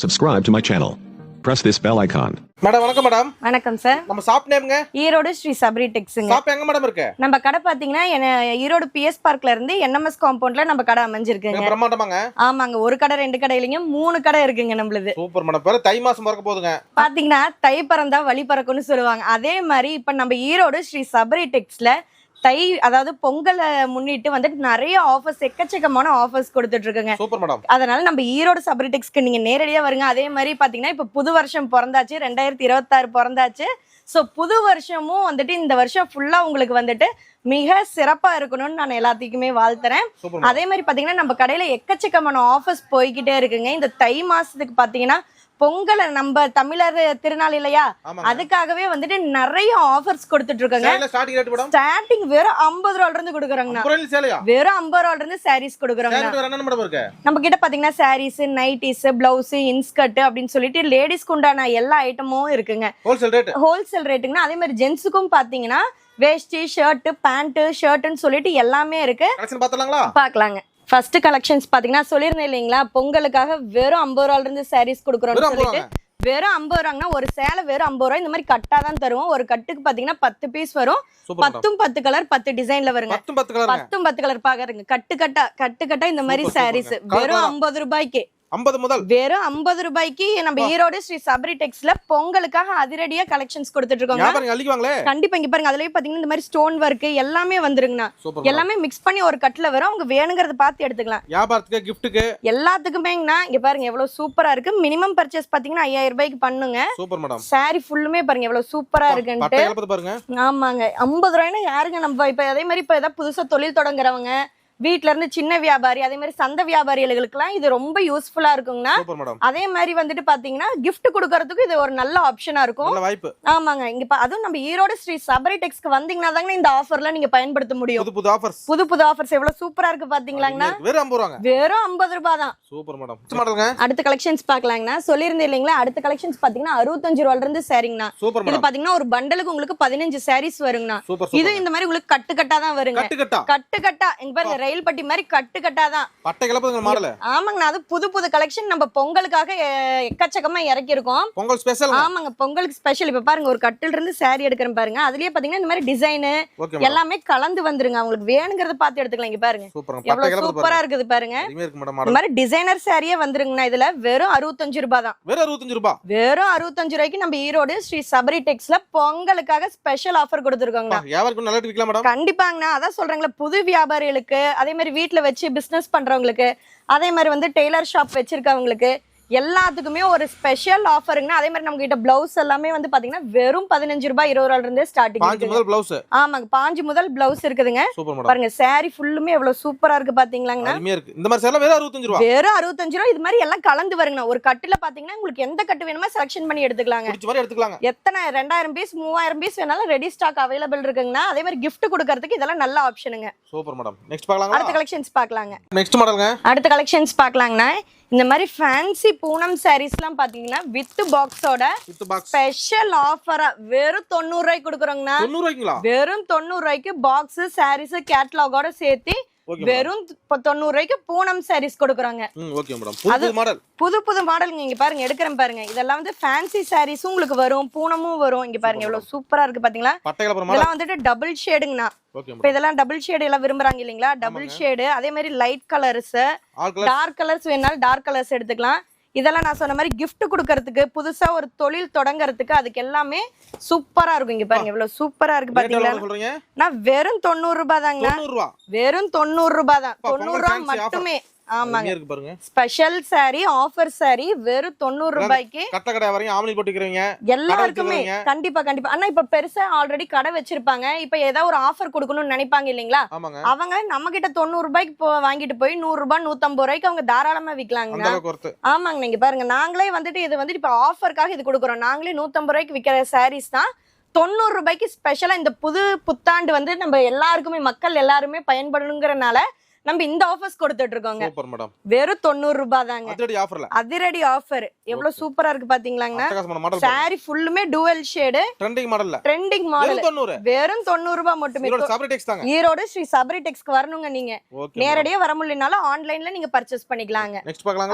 Subscribe to my channel. Press this bell icon. Madam வணக்கம் madam வணக்கம் sir நம்ம shop நேம்ங்க ஈரோடு ஸ்ரீ சபரி டெக்ஸுங்க. ஷாப் எங்க மேடம் இருக்கு? நம்ம கடை பாத்தீங்கன்னா என்ன- ஈரோடு பிஎஸ் பார்க்ல இருந்து என்எம்எஸ் காம்பவுண்ட்ல நம்ம கடை அமைஞ்சிருக்குங்க. பிரம்மாண்டமாங்க? ஆமாங்க ஒரு கடை ரெண்டு கடை இல்லைங்க மூணு கடை இருக்குங்க நம்மளுது. சூப்பர் மேடம் பேரு தை மாசம் பிறக்க போகுதுங்க. பாத்தீங்கன்னா தை பறந்தா வழி பறக்கும்னு சொல்லுவாங்க. அதே மாதிரி இப்ப நம்ம ஈரோடு ஸ்ரீ சபரி டெக்ஸ்ல தை அதாவது பொங்கலை முன்னிட்டு வந்துட்டு நிறைய ஆஃபர்ஸ் எக்கச்சக்கமான ஆஃபர்ஸ் கொடுத்துட்டு இருக்குங்க சூப்பர் மேடம். அதனால நம்ம ஈரோடு சபரி டெக்ஸ்க்கு நீங்க நேரடியா வருங்க. அதே மாதிரி பாத்தீங்கன்னா இப்ப புது வருஷம் பிறந்தாச்சு ரெண்டாயிரத்தி இருபத்தாறு பிறந்தாச்சு. ஸோ புது வருஷமும் வந்துட்டு இந்த வருஷம் ஃபுல்லா உங்களுக்கு வந்துட்டு மிக சிறப்பா இருக்கணும்னு நான் எல்லாத்துக்குமே வாழ்த்துறேன். அதே மாதிரி பாத்தீங்கன்னா நம்ம கடையில எக்கச்சக்கமான ஆஃபர்ஸ் போய்கிட்டே இருக்குங்க. இந்த தை மாசத்துக்கு பாத்தீங்கன்னா பொங்கலை நம்ம தமிழர் திருநாள் இல்லையா? அதுக்காகவே வந்துட்டு நிறைய ஆஃபர்ஸ் கொடுத்துட்டு இருக்காங்க ஸ்டார்டிங் வெறும் ஐம்பது ரூபால இருந்து கொடுக்குறாங்கண்ணா. வெறும் ஐம்பது ரூபால இருந்து சாரீஸ் இருக்கு? நம்ம கிட்ட பாத்தீங்கன்னா சாரீஸ் நைட்டிஸ் பிளவுஸ் இன்ஸ்கர்ட் அப்படின்னு சொல்லிட்டு லேடிஸ்க்கு உண்டான எல்லா ஐட்டமும் இருக்குங்க. ஹோல்சேல் ரேட் ஹோல்சேல் ரேட்டுங்கன்னா அதே மாதிரி ஜென்ஸுக்கும் பாத்தீங்கன்னா வேஷ்டி ஷர்ட் பேண்ட் ஷர்ட்னு சொல்லிட்டு எல்லாமே இருக்கு. பார்க்கலாங்க ஃபர்ஸ்ட் கலெக்ஷன்ஸ் பாத்தீங்கன்னா சொல்லிருந்தேன் இல்லைங்களா? பொங்கலுக்காக வெறும் ஐம்பது ரூபால இருந்து சாரீஸ் கொடுக்குறோம்னு சொல்லிட்டு. வெறும் ஐம்பது ரூபாங்கன்னா ஒரு சேலை வெறும் ஐம்பது ரூபாய் இந்த மாதிரி கட்டா தான் தருவோம். ஒரு கட்டுக்கு பாத்தீங்கன்னா பத்து பீஸ் வரும். பத்தும் பத்து கலர் பத்து டிசைன்ல வருங்க. பத்தும் பத்து கலர் பாக்குறங்க கட்டு கட்டா கட்டு கட்டா இந்த மாதிரி சாரீஸ். வெறும் ஐம்பது ரூபாய்க்கு. ஐம்பது முதல். வெறும் ஐம்பது ரூபாய்க்கு நம்ம ஈரோடு ஸ்ரீ சபரி டெக்ஸ்ல பொங்கலுக்காக அதிரடியா கலெக்ஷன்ஸ் கொடுத்துட்டு இருக்கோங்க கண்டிப்பா இங்க பாருங்க அதுலயே பாத்தீங்கன்னா இந்த மாதிரி ஸ்டோன் ஒர்க் எல்லாமே வந்துருங்கண்ணா. எல்லாமே மிக்ஸ் பண்ணி ஒரு கட்டுல வரும் அவங்க வேணுங்கிறத பார்த்து எடுத்துக்கலாம். வியாபாரத்துக்கு கிஃப்ட்டுக்கு எல்லாத்துக்குமேங்கண்ணா இங்க பாருங்க எவ்வளவு சூப்பரா இருக்கு. மினிமம் பர்ச்சேஸ் பாத்தீங்கன்னா ஐயாயிரம் ரூபாய்க்கு பண்ணுங்க. Super madam. சாரி ஃபுல்லுமே பாருங்க எவ்வளவு சூப்பரா இருக்குன்ட்டு. பாருங்க. ஆமாங்க ஐம்பது ரூபாய்னா யாருங்க நம்ம இப்ப அதே மாதிரி இப்ப ஏதாவது புதுசா தொழில் தொடங்குறவங்க வீட்ல இருந்து சின்ன வியாபாரி அதே மாதிரி சந்தை வியாபாரிகளுக்கெல்லாம் இது ரொம்ப யூஸ்ஃபுல்லா இருக்குங்கண்ணா. அதே மாதிரி வந்துட்டு பாத்தீங்கன்னா gift கொடுக்கறதுக்கு இது ஒரு நல்ல ஆப்ஷனா இருக்கும். ஆமாங்க. இங்க அதுவும் நம்ம ஈரோடு ஸ்ரீ சபரி டெக்ஸ்க்கு வந்தீங்கன்னா தாங்க இந்த ஆஃபர்ல நீங்க பயன்படுத்த முடியும். புது புது ஆஃபர்ஸ் புது புது ஆஃபர்ஸ் எவ்வளவு சூப்பரா இருக்கு பாத்தீங்களாங்கண்ணா. வெறும் ஐம்பது ரூபாங்க. வெறும் ஐம்பது ரூபாய் தான். Super madam. அடுத்த கலெக்ஷன்ஸ் பாக்கலாங்கண்ணா. சொல்லியிருந்தேன் இல்லைங்களா அடுத்த கலெக்ஷன்ஸ் பாத்தீங்கன்னா அறுபத்தஞ்சு ரூபால இருந்து சாரிங்கண்ணா. இது பாத்தீங்கன்னா ஒரு பண்டலுக்கு உங்களுக்கு பதினஞ்சு சாரீஸ் வருங்கண்ணா. இது இந்த மாதிரி உங்களுக்கு கட்டு கட்டா தான் வருங்க. கட்டு கட்டா இங்க பாருங்க ரயில் பட்டி மாதிரி கட்டு கட்டா தான் பட்டை கிளப்புதுங்க மாடல். ஆமாங்கண்ணா அது புது புது கலெக்ஷன் நம்ம பொங்கலுக்காக எக்கச்சக்கமா இறக்கியிருக்கோம். பொங்கல் ஸ்பெஷல் ஆமாங்க பொங்கலுக்கு ஸ்பெஷல் இப்ப பாருங்க ஒரு கட்டில இருந்து saree எடுக்கிறேன் பாருங்க. அதுலயே பாத்தீங்கன்னா இந்த மாதிரி டிசைனு எல்லாமே கலந்து வந்துருங்க. அவங்களுக்கு வேணுங்கிறத பார்த்து எடுத்துக்கலாம் இங்க பாருங்க. எவ்வளவு சூப்பரா இருக்குது பாருங்க. இந்த மாதிரி டிசைனர் சாரியே வந்துருங்கண்ணா. இதுல வெறும் அறுபத்தஞ்சு ரூபாய் தான். வெறும் அறுபத்தஞ்சு ரூபாய்? வெறும் அறுபத்தஞ்சு ரூபாய்க்கு நம்ம ஈரோடு ஸ்ரீ சபரி டெக்ஸ்ல பொங்கலுக்காக ஸ்பெஷல் ஆஃபர் கொடுத்துருக்கோங்க வியாபாரம் நல்லா விற்கலாம் மேடம் கண்டிப்பாங்கண்ணா. அதான் சொல்றேங்களே புது வியாபாரிகளுக்கு அதே மாதிரி வீட்டில் வச்சு பிசினஸ் பண்றவங்களுக்கு அதே மாதிரி வந்து டெய்லர் ஷாப் வச்சிருக்கவங்களுக்கு எல்லாத்துக்குமே ஒரு ஸ்பெஷல் ஆஃபருங்கண்ணா அதே மாதிரி நம்ம கிட்ட பிளவுஸ் எல்லாமே வந்து பாத்தீங்கன்னா வெறும் பதினஞ்சு ரூபாய் இருபது ரூபாயில இருந்தே ஸ்டார்டிங் பாஞ்சு முதல் பிளவுஸ் ஆமாங்க. பாஞ்சு முதல் பிளவுஸ் இருக்குதுங்க. பாருங்க saree ஃபுல்லுமே எவ்வளவு சூப்பரா இருக்கு இருக்கு. இந்த மாதிரி சேலை வெறும் அறுபத்தஞ்சு ரூபா? வெறும் அறுபத்தஞ்சு ரூபா. இது மாதிரி எல்லாம் கலந்து வருங்கண்ணா. ஒரு கட்டுல பாத்தீங்கன்னா உங்களுக்கு எந்த கட்டு வேணுமோ செலக்ஷன் பண்ணி எடுத்துக்கலாங்க. எத்தனை? ரெண்டாயிரம் பீஸ் மூவாயிரம் பீஸ் வேணாலும் ரெடி ஸ்டாக் அவைலபிள் இருக்குங்கண்ணா. அதே மாதிரி gift கொடுக்கறதுக்கு இதெல்லாம் நல்ல ஆப்ஷனுங்க சூப்பர் மேடம் நெக்ஸ்ட் அடுத்த பார்க்கலாங்களா கலெக்ஷன்ஸ் பார்க்கலாங்க. நெக்ஸ்ட் மாடலுங்க அடுத்த கலெக்ஷன்ஸ் பார்க்கலாங்கண்ணா. இந்த மாதிரி ஃபேன்சி பூனம் சாரீஸ்லாம் பாத்தீங்கன்னா வித் பாக்ஸோட ஸ்பெஷல் ஆஃபரா வெறும் தொண்ணூறு ரூபாய்க்கு கொடுக்குறோங்கண்ணா. வெறும் தொண்ணூறு ரூபாய்க்கு பாக்ஸ் சாரீஸ் கேட்லாகோட சேர்த்து வெறும் தொண்ணூறு ரூபாய்க்கு பூனம் சாரீஸ் கொடுக்குறாங்க. ம் ஓகே மேடம். புது புது மாடல் புது புது மாடலுங்க இங்க பாருங்க எடுக்கிறேன் பாருங்க. இதெல்லாம் வந்து ஃபேன்சி சாரீஸும் உங்களுக்கு வரும் பூனமும் வரும். இங்க பாருங்க எவ்வளவு சூப்பரா இருக்கு பாத்தீங்களா? இதெல்லாம் வந்துட்டு டபுள் ஷேடுங்கண்ணா இப்போ இதெல்லாம் டபுள் ஷேடு எல்லாம் விரும்புறாங்க இல்லைங்களா? டபுள் ஷேடு அதே மாதிரி லைட் கலர்ஸ் டார்க் கலர்ஸ் வேணாலும் டார்க் கலர்ஸ் எடுத்துக்கலாம். இதெல்லாம் நான் சொன்ன மாதிரி gift கொடுக்கறதுக்கு புதுசா ஒரு தொழில் தொடங்கறதுக்கு அதுக்கு எல்லாமே சூப்பரா இருக்கும் இங்க பாருங்க. எவ்வளவு சூப்பரா இருக்கு பாத்தீங்களா? நான் வெறும் தொண்ணூறு ரூபாய் தாங்க. வெறும் தொண்ணூறு ரூபாய் தான். தொண்ணூறு ரூபாய். மட்டுமே. ஆமாங்க. இருக்கு பாருங்க. ஸ்பெஷல் saree ஆஃபர் saree வெறும் தொண்ணூறு ரூபாய்க்கு. கட்ட கடை வரையும் ஆம்லி போட்டுக்கிறீங்க எல்லாருக்குமே. கண்டிப்பா கண்டிப்பா. ஆனா இப்ப பெருசா ஆல்ரெடி கடை வச்சிருப்பாங்க. இப்ப ஏதாவது ஒரு ஆஃபர் கொடுக்கணும்னு நினைப்பாங்க இல்லைங்களா? அவங்க நம்ம கிட்ட தொண்ணூறு ரூபாய்க்கு வாங்கிட்டு போய் நூறு ரூபாய் நூத்தம்பது ரூபாய்க்கு அவங்க தாராளமா ஒருத்து ஆமாங்க நீங்க பாருங்க. நாங்களே வந்துட்டு இது வந்துட்டு இப்ப ஆஃபருக்காக இது கொடுக்குறோம். நாங்களே நூத்தம்பது ரூபாய்க்கு விற்கிற சாரீஸ் தான். தொண்ணூறு ரூபாய்க்கு ஸ்பெஷலா இந்த புது புத்தாண்டு வந்து நம்ம எல்லாருக்குமே மக்கள் எல்லாருமே பயன்படணுங்கிறனால நம்ம இந்த ஆஃபர்ஸ் கொடுத்துட்டு இருக்கோங்க சூப்பர் மேடம். வெறும் தொண்ணூறு ரூபாய் தாங்க அதிரடி ஆஃபர்ல அதிரடி ஆஃபர் எவ்வளவு சூப்பரா இருக்கு மாடல் சாரி ஃபுல்லுமே டுவல் ஷேடு ட்ரெண்டிங் மாடல்ல ட்ரெண்டிங் மாடல் வெறும் தொண்ணூறு. ரூபாய் மட்டுமே. ஈரோடு ஸ்ரீ சபரி டெக்ஸ்க்கு வரணுங்க நீங்க. நேரடியா வர முடியலனாலும் ஆன்லைன்ல நீங்க பர்ச்சேஸ் பண்ணிக்கலாங்க.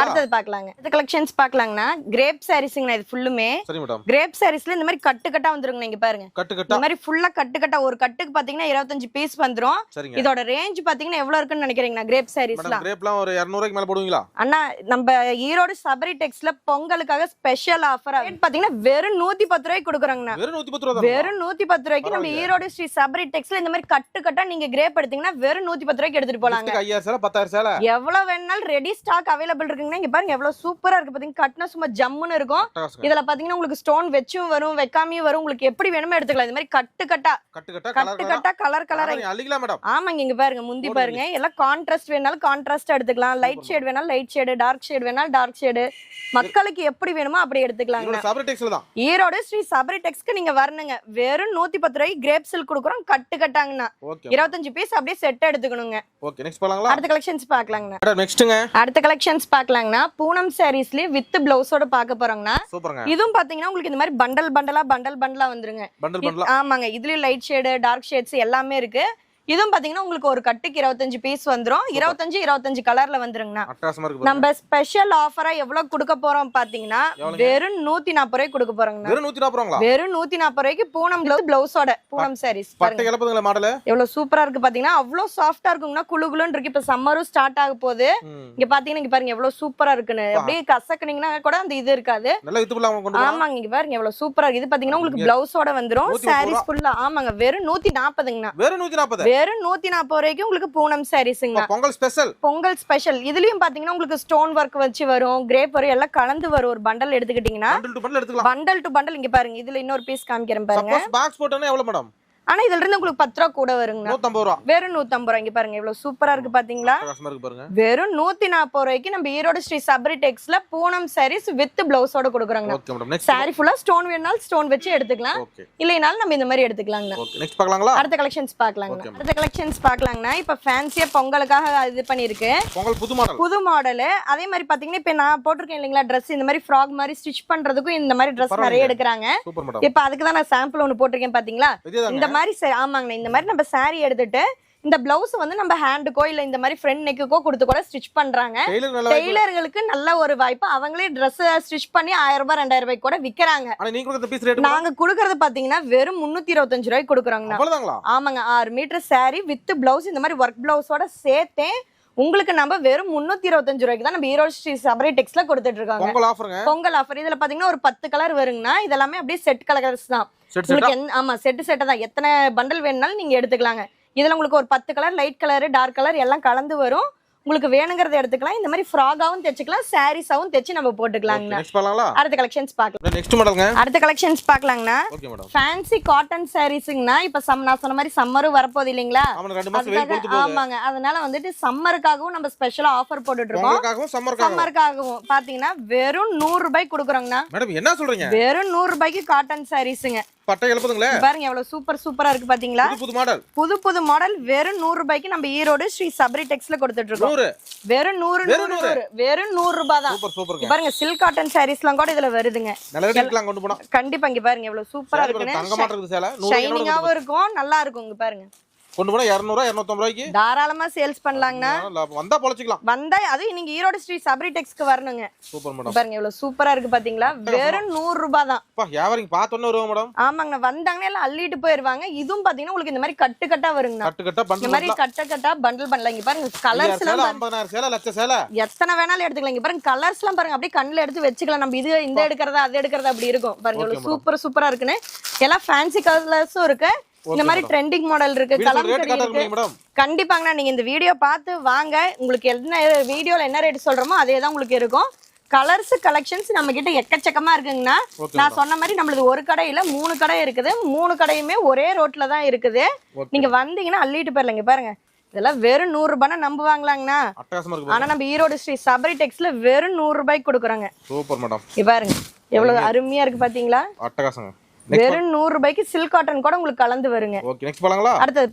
அடுத்தது பார்க்கலாங்க. அடுத்த கலெக்ஷன்ஸ் பார்க்கலாங்கண்ணா. கிரேப் சாரீஸ்ங்கண்ணா இது ஃபுல்லுமே சரி மேடம் கிரேப் சாரீஸ்ல இந்த மாதிரி கட்டு கட்டா வந்துருங்க இங்க பாருங்க. கட்டு இந்த மாதிரி ஃபுல்லா கட்டு கட்டா ஒரு கட்டுக்கு பாத்தீங்கன்னா இருபத்தஞ்சு பீஸ் வந்துரும். இதோட ரேஞ்ச் பாத்தீங்கன்னா எவ்வளவு இருக்குன்னு நினைக்கிறீங்கண்ணா கிரேப் சாரீஸ்லாம் மேடம் கிரேப்லாம் ஒரு 200 ரூபாய்க்கு மேல போடுவீங்களா? அண்ணா நம்ம ஈரோடு சபரி டெக்ஸ்ல பொங்கலுக்காக ஸ்பெஷல் ஆஃபர் பாத்தீங்கன்னா வெறும் நூத்தி பத்து ரூபாய்க்கு கொடுக்குறாங்கண்ணா. வெறும் 110 ரூபா தான் வெறும் நூத்தி பத்து ரூபாய்க்கு நம்ம. ஈரோடு ஸ்ரீ சபரி டெக்ஸ்ல இந்த மாதிரி கட்டு கட்டா நீங்க கிரேப் எடுத்தீங்கன்னா வெறும் நூத்தி பத்து ரூபாய்க்கு எடுத்துட்டு போலாங்க. 5000 சேலை 10000 சேலை? எவ்வளவு வேணாலும் ரெடி ஸ்டாக் அவைலபிள் இருக்குங்கன்னா இங்க பாருங்க எவ்வளவு சூப்பரா இருக்கு பாத்தீங்கன்னா கட்டினா சும்மா ஜம்முன்னு இருக்கும். இதுல பாத்தீங்கன்னா உங்களுக்கு ஸ்டோன் வச்சும் வரும் வைக்காமையும் வரும். உங்களுக்கு எப்படி வேணுமோ எடுத்துக்கலாம். இந்த மாதிரி கட்டு கட்டா கட்டு கட்டா கட்டு கலர் கலர் மேடம் ஆமாங்க இங்க பாருங்க முந்தி. பாருங்க. எல்லாம் கான்ட்ராஸ்ட் வேணாலும் கான்ட்ராஸ்ட் எடுத்துக்கலாம். லைட் ஷேட் வேணாலும் லைட் ஷேடு டார்க் ஷேட் வேணாலும் டார்க் ஷேடு மக்களுக்கு எப்படி வேணுமோ அப்படி தான். ஈரோடு ஸ்ரீ சபரி டெக்ஸ்க்கு நீங்க வரணுங்க. வெறும் நூத்தி பத்து ரூபாய்க்கு கிரேப் சில்க் கொடுக்குறோம் கட்டு கட்டாங்கண்ணா இருபத்தஞ்சு பீஸ் அப்படியே செட் எடுத்துக்கணுங்க. அடுத்த கலெக்ஷன்ஸ் நெக்ஸ்ட்ங்க அடுத்த கலெக்ஷன்ஸ் பார்க்கலாங்கண்ணா. பூனம் சாரீஸ்லயே வித் பிளவுஸோட பார்க்க போறோங்கண்ணா. இதுவும் பாத்தீங்கன்னா உங்களுக்கு இந்த மாதிரி பண்டல் பண்டலா பண்டல் பண்டலா வந்துருங்க. ஆமாங்க. இதுலயும் லைட் ஷேடு டார்க் ஷேட்ஸ் எல்லாமே இருக்கு. இதுவும் பாத்தீங்கன்னா உங்களுக்கு ஒரு கட்டுக்கு இருபத்தஞ்சு பீஸ் வந்துரும். இருபத்தஞ்சு இருபத்தஞ்சு கலர்ல வந்துருங்கண்ணா. நம்ம ஸ்பெஷல் ஆஃபரா எவ்வளவு கொடுக்க போறோம் பாத்தீங்கன்னா? வெறும் நூத்தி நாற்பது ரூபாய்க்கு கொடுக்க போறோங்கண்ணா. வெறும் 140 ரூபாங்களா வெறும் நூத்தி நாற்பது ரூபாய்க்கு பூனம் பிளவுஸ் பிளவுஸோட பூனம் சாரீஸ் எவ்வளவு சூப்பரா இருக்கு பாத்தீங்கன்னா அவ்வளவு சாஃப்டா இருக்குங்கன்னா குளு குளுன்னு இருக்கு. இப்ப சம்மரும் ஸ்டார்ட் ஆக போகுது. இங்க பாத்தீங்கன்னா இங்க பாருங்க எவ்வளவு சூப்பரா இருக்குன்னு. அப்படியே கசக்குனீங்கன்னா கூட அந்த இது இருக்காது. ஆமாங்க இங்க பாருங்க எவ்வளவு சூப்பரா இருக்கு. இது பாத்தீங்கன்னா உங்களுக்கு பிளவுஸோட வந்துரும். நூத்தி சாரீஸ் ஃபுல்லா ஆமாங்க வெறும் நூத்தி நாற்பதுங்கண்ணா வெறும் 140 வெறும் நூத்தி நாற்பது ரூபாய்க்கு உங்களுக்கு பூனம் சாரீஸுங்கண்ணா பொங்கல் ஸ்பெஷல் பொங்கல் ஸ்பெஷல் இதுலயும் பாத்தீங்கன்னா உங்களுக்கு ஸ்டோன் ஒர்க் வச்சு வரும் கிரேப் வரும் எல்லாம் கலந்து வரும். ஒரு பண்டல் எடுத்துக்கிட்டீங்கன்னா பண்டல் டு பண்டல் இங்க பாருங்க. இதுல இன்னொரு பீஸ் காமிக்கிறேன் பாருங்க. பாக்ஸ் போட்டோன்னா எவ்வளவு மேடம் ஆனா இதுல இருந்து உங்களுக்கு பத்து ரூபா கூட வருங்கண்ணா 150 ரூபா. வெறும் நூத்தம்பது ரூபா இங்க பாருங்க இவ்வளவு சூப்பரா இருக்கு பாத்தீங்களா? வெறும் நூத்தி நாற்பது ரூபாய்க்கு நம்ம ஈரோடு ஸ்ரீ சபரி டெக்ஸ்ல பூனம் சாரீஸ் வித் பிளவுஸோட கொடுக்குறாங்க சாரி ஃபுல்லா ஸ்டோன் வேணாலும் ஸ்டோன் வச்சு எடுத்துக்கலாம். இல்லைனாலும் நம்ம இந்த மாதிரி பார்க்கலாங்களா? அடுத்த கலெக்ஷன்ஸ் பார்க்கலாங்க Okay, அடுத்த கலெக்ஷன்ஸ் பார்க்கலாங்கண்ணா. இப்ப ஃபேன்சியா பொங்கலுக்காக இது பண்ணிருக்கு புது மாடல் அதே மாதிரி பாத்தீங்கன்னா இப்ப நான் போட்டிருக்கேன் இல்லைங்களா Dress இந்த மாதிரி ஃப்ராக் மாதிரி ஸ்டிச் பண்றதுக்கும் இந்த மாதிரி Dress நிறைய. எடுக்கிறாங்க. இப்ப அதுக்கு தான் நான் சாம்பிள் ஒன்னு போட்டிருக்கேன் பாத்தீங்களா? இந்த மாதிரி ச- ஆமாங்கண்ணா. இந்த மாதிரி நம்ம saree எடுத்துட்டு இந்த பிளவுஸ் வந்து நம்ம ஹேண்டுக்கோ இல்ல இந்த மாதிரி ஃப்ரண்ட் நெக்குக்கோ கொடுத்து கூட ஸ்டிச் பண்றாங்க. டெய்லர் நல்லா ஒரு வாய்ப்பு. அவங்களே Dress ஸ்டிச் பண்ணி ஆயிரம் ரூபாய் ரெண்டாயிரம் ரூபாய்க்கு கூட விக்கிறாங்க. நீங்க குடுக்கறது பாத்தீங்கன்னா வெறும் முன்னூத்தி இருபத்தஞ்சு ரூபாய்க்கு அவ்வளவுதாங்களா? ஆமாங்க ஆறு மீட்டர் saree வித் பிளவுஸ் இந்த மாதிரி ஒர்க் பிளவுஸோட சேர்த்தே உங்களுக்கு நம்ம வெறும் முன்னூத்தி இருபத்தஞ்சு ரூபாய்க்கு தான் நம்ம ஈரோடு ஸ்ரீ சபரி டெக்ஸ்ல கொடுத்துட்டு இருக்காங்க பொங்கல் ஆஃபருங்க பொங்கல் ஆஃபர் இதுல பாத்தீங்கன்னா ஒரு பத்து கலர் வருங்கண்ணா. இதெல்லாமே அப்படியே செட் கலர்ஸ் தான். உங்களுக்கு ஆமா செட்டு செட்டை தான். எத்தனை பண்டல் வேணும்னாலும் நீங்க எடுத்துக்கலாங்க. இதுல உங்களுக்கு ஒரு பத்து colour light colour dark colour எல்லாம் கலந்து வரும். உங்களுக்கு வேணுங்கிறத எடுத்துக்கலாம். இந்த மாதிரி ஃப்ராகாவும் தைச்சுக்கலாம் சாரீஸாவும் தைச்சு நம்ம போட்டுக்கலாங்கண்ணா. அடுத்த கலெக்ஷன்ஸ் பார்க்கலாம். நெக்ஸ்ட் மாடலுங்க அடுத்த கலெக்ஷன்ஸ் பார்க்கலாங்கண்ணா. ஃபேன்சி காட்டன் சாரீஸுங்கண்ணா இப்ப சம் நான் சொன்ன மாதிரி சம்மரும் வரப்போகுது இல்லைங்களா? ஆமாங்க. அதனால வந்துட்டு சம்மருக்காகவும் நம்ம ஸ்பெஷலா ஆஃபர் போட்டுட்டு இருக்கோம் சம்மருக்காகவும் பாத்தீங்கன்னா வெறும் நூறு ரூபாய்க்கு கொடுக்குறோங்கண்ணா. மேடம் என்ன சொல்றீங்க? வெறும் நூறு ரூபாய்க்கு காட்டன் சாரீஸுங்க பட்டை எழுப்புதுங்களே? பாருங்க எவ்வளவு சூப்பர் சூப்பரா இருக்கு பாத்தீங்களா? புது புது மாடல் புது புது மாடல் வெறும் நூறு ரூபாய்க்கு நம்ம ஈரோடு ஸ்ரீ சபரி டெக்ஸ்ல கொடுத்துட்டு இருக்கோம். வெறும் நூறு நூறு வெறும் நூறு? ரூபாய் தான். சூப்பர் இங்க பாருங்க சில்க் காட்டன் சாரீஸ்லாம் கூட இதுல வருதுங்க. நல்ல கொண்டு போனா. கண்டிப்பா இங்க பாருங்க எவ்வளவு சூப்பரா சேலை பாருங்க, தங்க இருக்குன்னு மாட்டம் இருக்குது சேலை ஷைனிங்காவும் இருக்கும் நல்லா இருக்கும் இங்க பாருங்க. கொண்டு போனா இரநூறுவா இரநூத்தம்பது ரூபாய்க்கு? தாராளமா சேல்ஸ் பண்ணலாங்கண்ணா. வந்தா பொழைச்சிக்கலாம். வந்தா நீங்க ஈரோடு ஸ்ரீ சபரி டெக்ஸ்க்கு வரணுங்க. சூப்பர் இங்க மேடம். பாருங்க எவ்வளவு சூப்பரா இருக்கு பாத்தீங்களா? வெறும் நூறு ரூபாய் தான். அப்பா வியாபாரிங்க பார்த்தோன்னே வருவோம் மேடம். ஆமாங்கண்ணா வந்தாங்கன்னா எல்லாம் அள்ளிட்டு போயிருவாங்க. இதுவும் பாத்தீங்கன்னா உங்களுக்கு இந்த மாதிரி கட்டு கட்டா வருங்கண்ணா. கட்டு கட்டா இந்த மாதிரி கட்ட கட்டா பண்டில் பண்ணலாம். இங்க பாருங்க கலர்ஸ் சேலை எல்லாம் ஐம்பதாயிரம் சேலை லட்ச சேலை. எத்தனை வேணாலும் எடுத்துக்கலாம். இங்க பாருங்க கலர்ஸ் எல்லாம் பாருங்க அப்படியே கண்ணுல எடுத்து வச்சுக்கலாம். நம்ம இது இந்த எடுக்கிறதா அது எடுக்கிறதா அப்படி இருக்கும். பாருங்க எவ்வளவு சூப்பர் சூப்பரா இருக்குன்னு. எல்லாம் ஃபேன்சி கலர்ஸும் இருக்கு. இந்த மாதிரி. ட்ரெண்டிங் மாடல் இருக்கு கலம்கரி இருக்கு. கண்டிப்பாங்கண்ணா நீங்க இந்த வீடியோ பார்த்து வாங்க. உங்களுக்கு என்ன வீடியோல என்ன ரேட் சொல்றோமோ அதே தான் உங்களுக்கு இருக்கும். கலர்ஸ் கலெக்ஷன்ஸ் நம்ம கிட்ட எக்கச்சக்கமா இருக்குங்கண்ணா. நான் சொன்ன மாதிரி நம்மளது ஒரு கடை இல்ல மூணு கடை இருக்குது. மூணு கடையுமே ஒரே ரோட்ல தான் இருக்குது. நீங்க வந்தீங்கன்னா அள்ளிட்டு போயிடலாம். இங்க பாருங்க. இதெல்லாம் வெறும் நூறு ரூபாய்னா நம்புவாங்களாங்கண்ணா. ஆனா நம்ம ஈரோடு ஸ்ரீ சபரி டெக்ஸ்ல வெறும் நூறு ரூபாய்க்கு கொடுக்குறாங்க. சூப்பர் மேடம் பாருங்க. எவ்வளவு அருமையா இருக்கு பாத்தீங்களா? அட்டகாசங்க. வெறும் நூறு ரூபாய்க்கு சில்க் காட்டன் கூட உங்களுக்கு கலந்து வருங்க. ஓகே நெக்ஸ்ட் போலாங்களா? அடுத்தது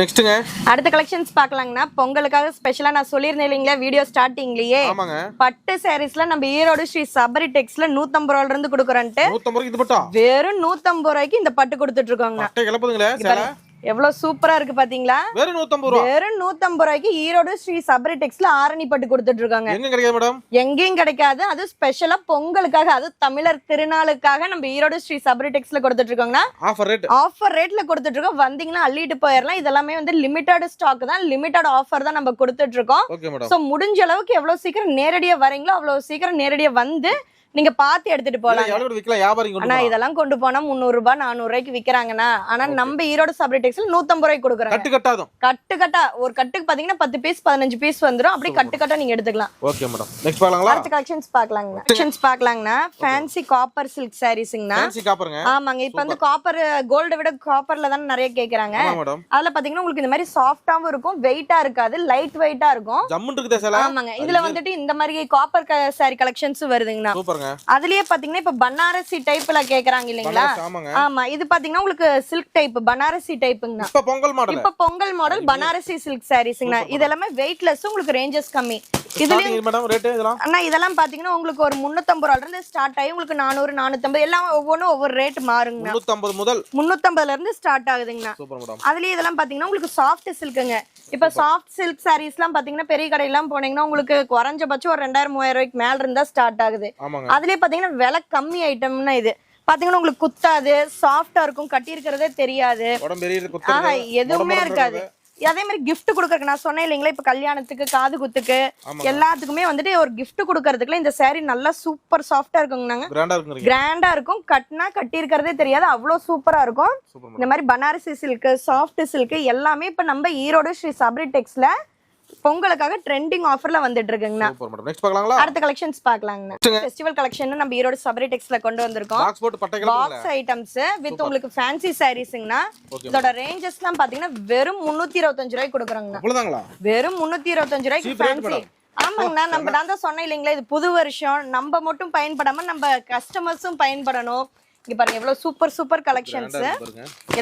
நெக்ஸ்ட்டுங்க அடுத்த கலெக்ஷன்ஸ் பார்க்கலாங்கன்னா பொங்கலுக்காக ஸ்பெஷலா நான் சொல்லியிருந்தேன் இல்லைங்களா வீடியோ ஸ்டார்டிங்லயே பட்டு சாரீஸ்ல நம்ம ஈரோடு ஸ்ரீ சபரி டெக்ஸ்ல நூத்தம்பது ரூபாயில இருந்து கொடுக்குறேன்ட்டு. வெறும் நூத்தம்பது ரூபாய்க்கு இந்த பட்டு கொடுத்துட்டு இருக்கோங்க எவ்வளவு சூப்பரா இருக்கு பாத்தீங்களா? வெறும் நூத்தம்பது ரூபா. வெறும் நூத்தம்பது ரூபாய்க்கு ஈரோடு ஸ்ரீ சபரி டெக்ஸ்ல ஆரணி பட்டு கொடுத்துட்டு இருக்காங்க. எங்க கிடைக்காது மேடம் எங்கேயும் கிடைக்காது. அது ஸ்பெஷலா பொங்கலுக்காக அது தமிழர் திருநாளுக்காக நம்ம ஈரோடு ஸ்ரீ சபரி டெக்ஸ்ல கொடுத்துட்டு இருக்கோங்கன்னா ஆஃபர் ரேட் ஆஃபர் ரேட்ல கொடுத்துட்டு இருக்கோம். வந்தீங்கன்னா அள்ளிட்டு போயிடலாம் இதெல்லாமே வந்து லிமிட்டட் ஸ்டாக் தான். லிமிட்டட் ஆஃபர் தான் நம்ம கொடுத்துட்டு இருக்கோம். சோ முடிஞ்ச அளவுக்கு எவ்வளவு சீக்கிரம் நேரடியா வரீங்களோ அவ்வளவு சீக்கிரம் நேரடியா வந்து நீங்க பார்த்து எடுத்துட்டு போலாம். ஆனா. இதெல்லாம் கொண்டு போனா முந்நூறு ரூபாய் நானூறு ரூபாய்க்கு விக்கிறாங்கண்ணா. ஆனா நம்ம ஈரோடு சபரி டெக்ஸ்ல நூத்தம்பது ரூபாய்க்கு கொடுக்குறாங்க. கட்டு கட்டாதும் கட்டு கட்டா ஒரு கட்டுக்கு பாத்தீங்கன்னா பத்து பீஸ் பதினஞ்சு பீஸ் வந்துரும். அப்படி கட்டு கட்டா நீங்க எடுத்துக்கலாம். ஓகே மேடம் நெக்ஸ்ட் பார்க்கலாங்களா? அடுத்த கலெக்ஷன்ஸ் பாக்கலாங்கண்ணா கலெக்ஷன்ஸ் பாக்கலாங்கண்ணா ஃபேன்சி காப்பர் சில்க் சாரீஸ்ங்கண்ணா ஃபேன்சி காப்பருங்க ஆமாங்க. இப்ப வந்து காப்பர் கோல்ட விட காப்பர்ல தான் நிறைய கேக்குறாங்க. அதுல பாத்தீங்கன்னா உங்களுக்கு இந்த மாதிரி சாஃப்டாவும் இருக்கும் வெயிட்டா இருக்காது லைட் வெயிட்டா இருக்கும் ஆமாங்க. இதுல வந்துட்டு இந்த மாதிரி காப்பர் சாரி கலெக்ஷன்ஸ் வருதுங்கண்ணா. சூப்பருங்க அதுலயே பாத்தீங்கன்னா இப்ப பனாரசி டைப்ல கேக்குறாங்க இல்லைங்களா? ஆமாங்க. ஆமா இது பாத்தீங்கன்னா உங்களுக்கு சில்க் டைப் பனாரசி டைப்புங்கண்ணா இப்ப பொங்கல் மாடல் இப்ப பொங்கல் மாடல் பனாரசி சில்க் சாரீஸ்ங்கண்ணா இது எல்லாமே வெயிட்லெஸ் உங்களுக்கு ரேஞ்சஸ் கம்மி. அண்ணா இதெல்லாம் பாத்தீங்கன்னா உங்களுக்கு ஒரு முன்னூத்தம்பது ரூபால இருந்து ஸ்டார்ட் ஆகி உங்களுக்கு நானூறு நானூத்தம்பது எல்லாம் ஒவ்வொன்றும் ஒவ்வொரு ரேட் மாறுங்கண்ணா முன்னூத்தம்பது முதல்? முன்னூத்தம்பதுல இருந்து ஸ்டார்ட் ஆகுதுங்கண்ணா. அதுலயே இதெல்லாம் பாத்தீங்கன்னா உங்களுக்கு சாஃப்ட் சில்க்குங்க இப்ப சாஃப்ட் சில்க் சாரீஸ்லாம் பாத்தீங்கன்னா பெரிய கடையெல்லாம் போனீங்கன்னா உங்களுக்கு குறைஞ்சபட்சம் ஒரு ரெண்டாயிரம் மூவாயிரம் ரூபாய்க்கு மேல இருந்தா ஸ்டார்ட் ஆகுது. அதுலயே பாத்தீங்கன்னா விலை கம்மி ஐட்டம்னா இது. பாத்தீங்கன்னா உங்களுக்கு குத்தாது சாஃப்டா இருக்கும் கட்டி இருக்கிறதே தெரியாது எதுவுமே இருக்காது. அதே மாதிரி gift கொடுக்கறதுக்கு நான் சொன்னேன் இல்லைங்களா இப்ப கல்யாணத்துக்கு காது குத்துக்கு. எல்லாத்துக்குமே வந்துட்டு ஒரு gift கொடுக்கறதுக்குள்ள இந்த saree நல்லா சூப்பர் சாஃப்டா இருக்குங்கன்னாங்க கிராண்டா இருக்கும். கட்டினா கட்டி இருக்கிறதே தெரியாது அவ்வளவு சூப்பரா இருக்கும். இந்த மாதிரி பனாரசி சில்க் சாஃப்ட் சில்க் எல்லாமே இப்ப நம்ம ஈரோடு ஸ்ரீ சபரி டெக்ஸ்ல பொங்கலுக்காக ட்ரெண்டிங் ஆஃபர்ல வந்துட்டு இருக்குங்கண்ணா நெக்ஸ்ட் பார்க்கலாங்களா? அடுத்த கலெக்ஷன்ஸ் பாக்கலாங்கண்ணா ஃபெஸ்டிவல் கலெக்ஷன் நம்ம ஈரோடு சபரி டெக்ஸ்ல கொண்டு வந்திருக்கோம். பாக்ஸ் போட்டு பட்டை கிளப்புங்களே பாக்ஸ் ஐட்டம்ஸ் வித் உங்களுக்கு ஃபேன்சி சாரீஸ்ங்கண்ணா இதோட ரேஞ்சஸ்லாம் பாத்தீங்கன்னா வெறும் முன்னூத்தி இருபத்தஞ்சு ரூபாய்க்கு கொடுக்குறாங்கண்ணா. அவ்வளவுதாங்களா? வெறும் முன்னூத்தி இருபத்தஞ்சு ரூபாய்க்கு Cheap rate ஃபேன்சி. ஆமாங்கண்ணா. நம்ம நான் தான் சொன்னேன் இல்லைங்களா இது புது வருஷம். நம்ம மட்டும் பயன்படாம நம்ம கஸ்டமர்ஸும் பயன்படணும். இங்க பாருங்க எவ்வளவு சூப்பர் சூப்பர் கலெக்ஷன்ஸ்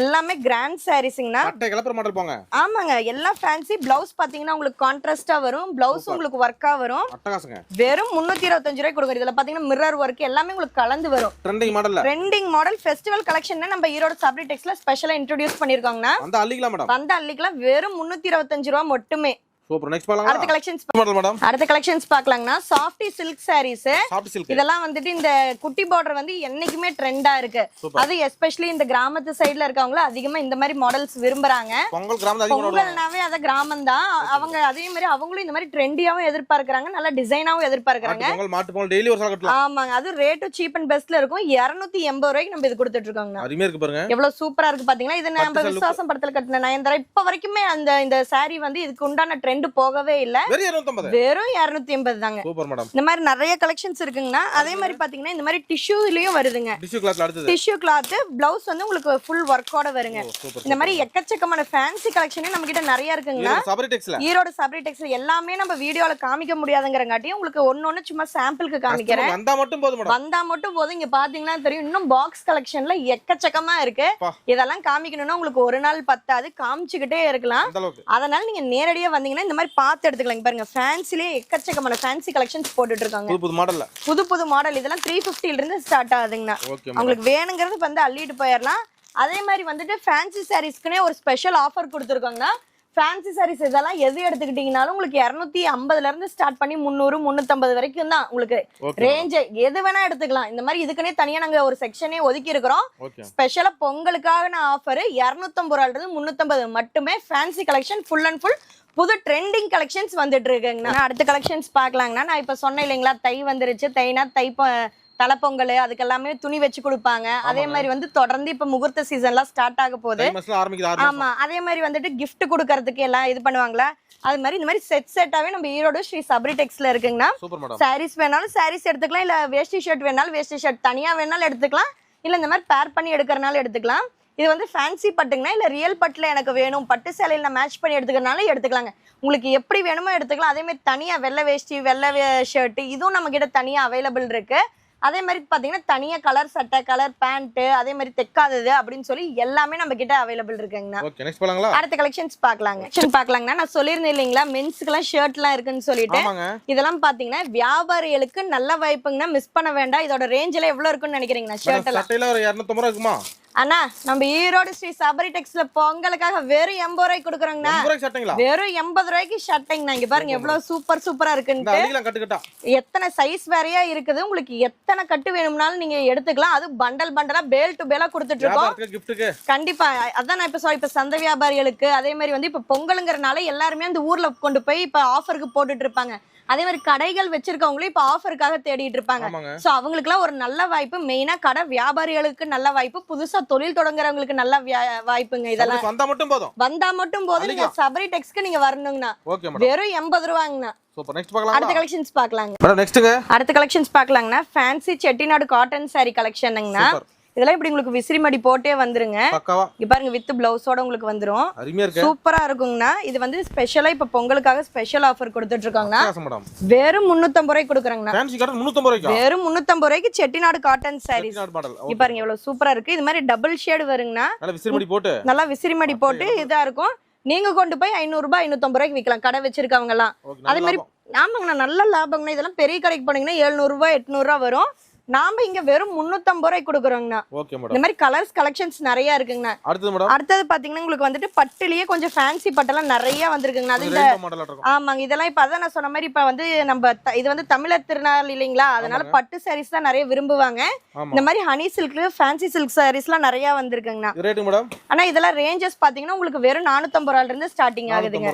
எல்லாமே கிராண்ட் சாரீஸ்ங்கண்ணா பட்டை கிளப்புற மாடல் போங்க. ஆமாங்க எல்லாம் ஃபேன்சி பிளவுஸ் பாத்தீங்கன்னா உங்களுக்கு கான்ட்ராஸ்டா வரும். பிளவுஸ் உங்களுக்கு ஒர்க்கா வரும். அட்டகாசங்க. வெறும் முன்னூத்தி இருபத்தஞ்சு ரூபாய் கொடுக்குறது இதுல பாத்தீங்கன்னா மிரர் ஒர்க் எல்லாமே உங்களுக்கு கலந்து வரும். ட்ரெண்டிங் மாடல்ல ட்ரெண்டிங் மாடல் ஃபெஸ்டிவல் கலெக்ஷன் நம்ம ஈரோடு சப்ரி டெக்ஸ்ல ஸ்பெஷலா இன்ட்ரோடியூஸ் பண்ணிருக்காங்கன்னா அந்த அள்ளிக்கலாம் மேடம் வந்த அள்ளிக்கெல்லாம் வெறும் முன்னூத்தி இருபத்தஞ்சு ரூபா மட்டுமே. சூப்பர். நெக்ஸ்ட் அடுத்த கலெக்ஷன்ஸ் மேடம் அடுத்த கலெக்ஷன்ஸ் பார்க்கலாங்கன்னா சாஃப்டி சில்க் சாரீஸ் இதெல்லாம் வந்துட்டு இந்த குட்டி பார்டர் வந்து என்னைக்குமே ட்ரெண்டா இருக்கு. அது எஸ்பெஷலி இந்த கிராமத்து சைடுல இருக்கவங்களும் அதிகமா இந்த மாதிரி மாடல்ஸ் விரும்புறாங்க. பொங்கல் கிராமம் பொங்கல்னாவே அத கிராமம் தான் அவங்க அதே மாதிரி அவங்களும் இந்த மாதிரி ட்ரெண்டியாவும் எதிர்பார்க்கறாங்க. நல்ல டிசைனாவும் எதிர்பார்க்கறாங்க. மாட்டு பொங்கல் மாட்டு பொங்கல் டெய்லி ஒரு சால் கட்டலாம். ஆமாங்க. அது ரேட்டும் சீப் அண்ட் பெஸ்ட்ல இருக்கும். இருநூத்தி எண்பது ரூபாய்க்கு நம்ம இது கொடுத்துட்டு இருக்கோங்க அருமையா இருக்கு பாருங்க. எவ்வளவு சூப்பரா இருக்கு பாத்தீங்களா? இது நம்ம. விசுவாசம் படத்துல கட்டின நயன்தாரா. இப்ப வரைக்குமே அந்த இந்த வந்து இதுக்கு உண்டான ட்ரெண்ட் போகவே இல்ல. வெறும் இருநூத்தி எண்பது தாங்க. இந்த மாதிரி நிறைய கலெக்ஷன்ஸ் இருக்குங்கண்ணா. அதே மாதிரி பாத்தீங்கன்னா இந்த மாதிரி டிஷ்யூலயும் வருதுங்க. டிஷ்யூ கிளாத் பிளவுஸ் வந்து உங்களுக்கு ஃபுல் ஒர்க்கோட வருங்க. இந்த மாதிரி எக்கச்சக்கமான ஃபேன்சி கலெக்ஷனே நம்ம கிட்ட நிறைய இருக்குங்கண்ணா. ஈரோடு சப்ரி டெக்ஸ்ல எல்லாமே நம்ம வீடியோல காமிக்க முடியாதுங்கிறங்காட்டியும் உங்களுக்கு ஒன்னொன்னு சும்மா சாம்பிளுக்கு காமிக்கிறேன். வந்தா மட்டும் போதும் வந்தா மட்டும் போதும். இங்க பாத்தீங்கன்னா தெரியும் இன்னும் பாக்ஸ் கலெக்ஷன்ல எக்கச்சக்கமா இருக்கு. இதெல்லாம் காமிக்கணும்னா உங்களுக்கு ஒரு நாள் பத்தாது. காமிச்சுக்கிட்டே இருக்கலாம். அதனால நீங்க நேரடியா வந்தீங்கன்னா இந்த மாதிரி பார்த்து எடுத்துக்கலாம் இங்க பாருங்க. ஃபேன்சிலே எக்கச்சக்கமான ஃபேன்சி கலெக்ஷன்ஸ் போட்டுட்டு இருக்காங்க புது புது மாடல்ல புது புது மாடல் இதெல்லாம் த்ரீ ஃபிஃப்டில இருந்து ஸ்டார்ட் ஆகுதுங்கண்ணா. அவங்களுக்கு வேணுங்கிறது வந்து அள்ளிட்டு போயிடலாம் அதே மாதிரி வந்துட்டு ஃபேன்சி சாரீஸ்க்குனே ஒரு ஸ்பெஷல் ஆஃபர் கொடுத்துருக்காங்கன்னா ஃபேன்சி சாரீஸ் இதெல்லாம் எது எடுத்துக்கிட்டீங்கனாலும் உங்களுக்கு இரநூத்தி ஐம்பதுல இருந்து ஸ்டார்ட் பண்ணி முந்நூறு முந்நூற்றம்பது வரைக்கும் தான் உங்களுக்கு ரேஞ்ச் எது வேணா எடுத்துக்கலாம். இந்த மாதிரி இதுக்குன்னே தனியா நாங்க ஒரு செக்ஷனே ஒதுக்கி இருக்கிறோம். ஸ்பெஷலா பொங்கலுக்கான ஆஃபர் இரநூத்தம்பது ரூபாயில இருந்து முந்நூற்றம்பது மட்டுமே fancy collection full and full புது ட்ரெண்டிங் கலெக்ஷன்ஸ் வந்துட்டு இருக்குங்கண்ணா அடுத்த கலெக்ஷன்ஸ் பார்க்கலாங்கண்ணா. நான் இப்போ சொன்னேன் இல்லைங்களா தை வந்துருச்சு. தைனா தை தலைப்பொங்கல் அதுக்கெல்லாமே துணி வச்சு கொடுப்பாங்க. அதே மாதிரி வந்து தொடர்ந்து இப்ப முகூர்த்த சீசன்லாம் ஸ்டார்ட் ஆக போகுது. ஆமா. அதே மாதிரி வந்துட்டு gift கொடுக்கறதுக்கு எல்லாம் இது பண்ணுவாங்களா? அது மாதிரி இந்த மாதிரி செட் செட்டாவே நம்ம ஈரோடு ஸ்ரீ சபரி டெக்ஸ்ல இருக்குங்கண்ணா. சாரீஸ் வேணாலும் சாரீஸ் எடுத்துக்கலாம். இல்ல வேஷ்டி ஷர்ட் வேணாலும் வேஷ்டி ஷர்ட் தனியா வேணாலும் எடுத்துக்கலாம். இல்ல இந்த மாதிரி பேர் பண்ணி எடுக்கறனாலும் எடுத்துக்கலாம். இது வந்து ஃபேன்சி பட்டுங்கண்ணா? இல்ல ரியல் பட்டுல எனக்கு வேணும்? பட்டு சேலையில மேட்ச் பண்ணி எடுத்துக்கிறனாலும் எடுத்துக்கலாங்க. உங்களுக்கு எப்படி வேணுமோ எடுத்துக்கலாம். அதே மாதிரி தனியா வெள்ளை வேஷ்டி வெள்ளை ஷர்ட் இதுவும் நம்ம கிட்ட தனியா அவைலபிள் இருக்கு. அதே மாதிரி பாத்தீங்கன்னா தனியா கலர் சட்டை கலர் பேண்ட் அதே மாதிரி தைக்காதது அப்படின்னு சொல்லி எல்லாமே நம்ம கிட்ட அவைலபிள் இருக்குங்கண்ணா. ஓகே நெக்ஸ்ட் போலாங்களா? அடுத்த கலெக்ஷன்ஸ் பார்க்கலாங்க. பார்க்கலாங்கண்ணா. நான் சொல்லியிருந்தேன் இல்லைங்களா மென்ஸ்க்குலாம் ஷர்ட்லாம் இருக்குன்னு சொல்லிட்டு. இதெல்லாம் பாத்தீங்கன்னா வியாபாரிகளுக்கு நல்ல வாய்ப்புங்கன்னா மிஸ் பண்ண வேண்டாம். இதோட ரேஞ்சில் எவ்வளவு இருக்குன்னு நினைக்கிறீங்கண்ணா ஷர்ட் எல்லாம்? அண்ணா நம்ம ஈரோடு ஸ்ரீ சபரி டெக்ஸ்ல பொங்கலுக்காக வெறும் எண்பது ரூபாய்க்கு கொடுக்குறோங்கண்ணா. வெறும் எண்பது ரூபாய்க்கு ஷர்ட்டிங்கண்ணா இங்க பாருங்க எவ்வளவு சூப்பர் சூப்பரா கட்டுக்கட்டா. எத்தனை சைஸ் வேறையா இருக்குது. உங்களுக்கு எத்தனை கட்டு வேணும்னாலும் நீங்க எடுத்துக்கலாம். அது பண்டல் பண்டலா பேல் டு பேலா கொடுத்துட்டு இருக்கோம். கண்டிப்பா. அதான் நான் இப்ப இப்ப சந்தை வியாபாரிகளுக்கு அதே மாதிரி வந்து இப்ப பொங்கலுங்கிறனால எல்லாருமே அந்த ஊர்ல கொண்டு போய் இப்ப ஆஃபருக்கு போட்டுட்டு இருப்பாங்க. அதே மாதிரி கடைகள் வச்சிருக்கவங்களும் இப்ப ஆஃபருக்காக தேடிட்டு இருப்பாங்க. சோ அவங்களுக்குலாம் ஒரு நல்ல வாய்ப்பு. மெயினா கடை வியாபாரிகளுக்கு நல்ல வாய்ப்பு. புதுசா தொழில் தொடங்குறவங்களுக்கு நல்ல வியா- வாய்ப்புங்க இதெல்லாம். வந்தா மட்டும் போதும். வந்தா மட்டும் போதும். நீங்க. சபரி டெக்ஸ்க்கு நீங்க வரணுங்கண்ணா. வெறும் எண்பது ரூபாங்கண்ணா. சூப்பர். நெக்ஸ்ட் அடுத்த கலெக்ஷன்ஸ் பார்க்கலாங்க. மேடம் நெக்ஸ்ட்டுங்க அடுத்த கலெக்ஷன்ஸ் பார்க்கலாங்கண்ணா. ஃபேன்சி செட்டிநாடு காட்டன் saree கலெக்ஷனுங்கண்ணா இதெல்லாம் இப்படி உங்களுக்கு விசிறிமடி போட்டே வந்துருங்க. பாருங்க வித் பிளவுஸோட உங்களுக்கு வந்துரும். சூப்பரா இருக்குங்கண்ணா. இது வந்து ஸ்பெஷலா இப்ப பொங்கலுக்காக ஸ்பெஷல் ஆஃபர் கொடுத்துட்டு இருக்காங்கண்ணா. வெறும் முன்னூத்தம்பது ரூபாய்க்கு கொடுக்குறாங்கண்ணா. வெறும் முன்னூத்தம்பது ரூபாய்க்கு செட்டிநாடு காட்டன் சாரீஸ் இங்க பாருங்க எவ்வளவு சூப்பரா இருக்கு. இது மாதிரி டபுள் ஷேடு வருங்கண்ணா. நல்ல விசிறிமடி போட்டு. நல்லா விசிறிமடி போட்டு இதா இருக்கும். நீங்க கொண்டு போய் ஐநூறு ரூபாய் ஐநூத்தம்பது ரூபாய்க்கு விற்கலாம் கடை வச்சிருக்கவங்க எல்லாம் அதே மாதிரி ஆமாங்கண்ணா நல்ல லாபங்கண்ணா. இதெல்லாம் பெரிய கடைக்கு போனீங்கன்னா எழுநூறு ரூபாய் எட்நூறு ரூபாய் வரும். நாம இங்க வெறும் முன்னூத்தம்பது ரூபாய்க்கு கொடுக்குறோங்கண்ணா. ஓகே மேடம் இந்த மாதிரி கலர்ஸ் கலெக்ஷன்ஸ் நிறைய இருக்குங்கண்ணா. அடுத்தது மேடம் அடுத்தது பாத்தீங்கன்னா உங்களுக்கு வந்துட்டு பட்டுலயே கொஞ்சம் ஃபேன்சி பட்டெல்லாம் நிறைய வந்திருக்குங்கண்ணா. அது இந்த ஆமாங்க இதெல்லாம் இப்ப அதான் நான் சொன்ன மாதிரி இப்ப வந்து நம்ம இது வந்து தமிழர் திருநாள் இல்லைங்களா? அதனால. பட்டு சாரீஸ் தான் நிறைய விரும்புவாங்க. இந்த மாதிரி ஹனி சில்க் ஃபேன்சி சில்க் சாரீஸ்லாம் நிறைய வந்திருக்குங்கண்ணா. ரேட்டு மேடம் ஆனா இதெல்லாம் ரேஞ்சஸ் பாத்தீங்கன்னா உங்களுக்கு வெறும் நானூத்தம்பது ரூபாயில இருந்து ஸ்டார்டிங் ஆகுதுங்க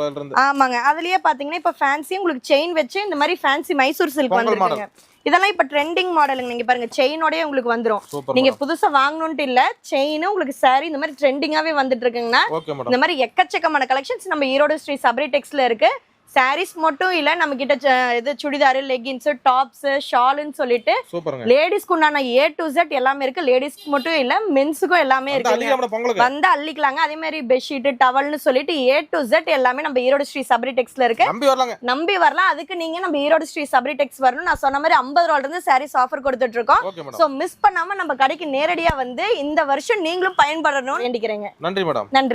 ஆமாங்க. அதுலயே பாத்தீங்கன்னா இப்ப ஃபேன்சி உங்களுக்கு செயின் வச்சு இந்த மாதிரி ஃபேன்சி மைசூர் சில்க் வந்திருக்குங்க. இதெல்லாம் இப்ப ட்ரெண்டிங் மாடலுங்க நீங்க பாருங்க செயினோடய உங்களுக்கு வந்துரும். நீங்க புதுசா வாங்கணும்ட்டு இல்ல செயின் உங்களுக்கு saree இந்த மாதிரி ட்ரெண்டிங்காவே வந்துட்டு மேடம் இந்த மாதிரி எக்கச்சக்கமான கலெக்ஷன்ஸ் நம்ம ஈரோடு ஸ்ரீ சபரி டெக்ஸ்ல இருக்கு. சாரீஸ் மட்டும் இல்ல நம்ம கிட்ட இது சுடிதார் லெகின்ஸ் டாப்ஸ் ஷாலுன்னு சொல்லிட்டு லேடிஸ்க்கு உண்டான ஏ டு Z எல்லாமே இருக்கு. லேடிஸ்க்கு மட்டும் இல்ல மென்ஸுக்கும் எல்லாமே பொங்கலுக்கு. வந்து அள்ளிக்கலாங்க. அதே மாதிரி பெட்ஷீட் டவல்னு சொல்லிட்டு ஏ டு Z எல்லாமே நம்ம ஈரோடு ஸ்ரீ சபரி டெக்ஸ்ல இருக்கு. நம்பி வரலாம். அதுக்கு நீங்க நம்ம ஈரோடு ஸ்ரீ சபரி டெக்ஸ் வரணும். நான் சொன்ன மாதிரி ஐம்பது ரூபால இருந்து சாரீஸ் ஆஃபர் கொடுத்துட்டு இருக்கோம். சோ மிஸ் பண்ணாம நம்ம கடைக்கு நேரடியா வந்து இந்த வருஷம் நீங்களும் பயன்படணும்னு வேண்டிக்கிறேங்க. நன்றி மேடம் நன்றி.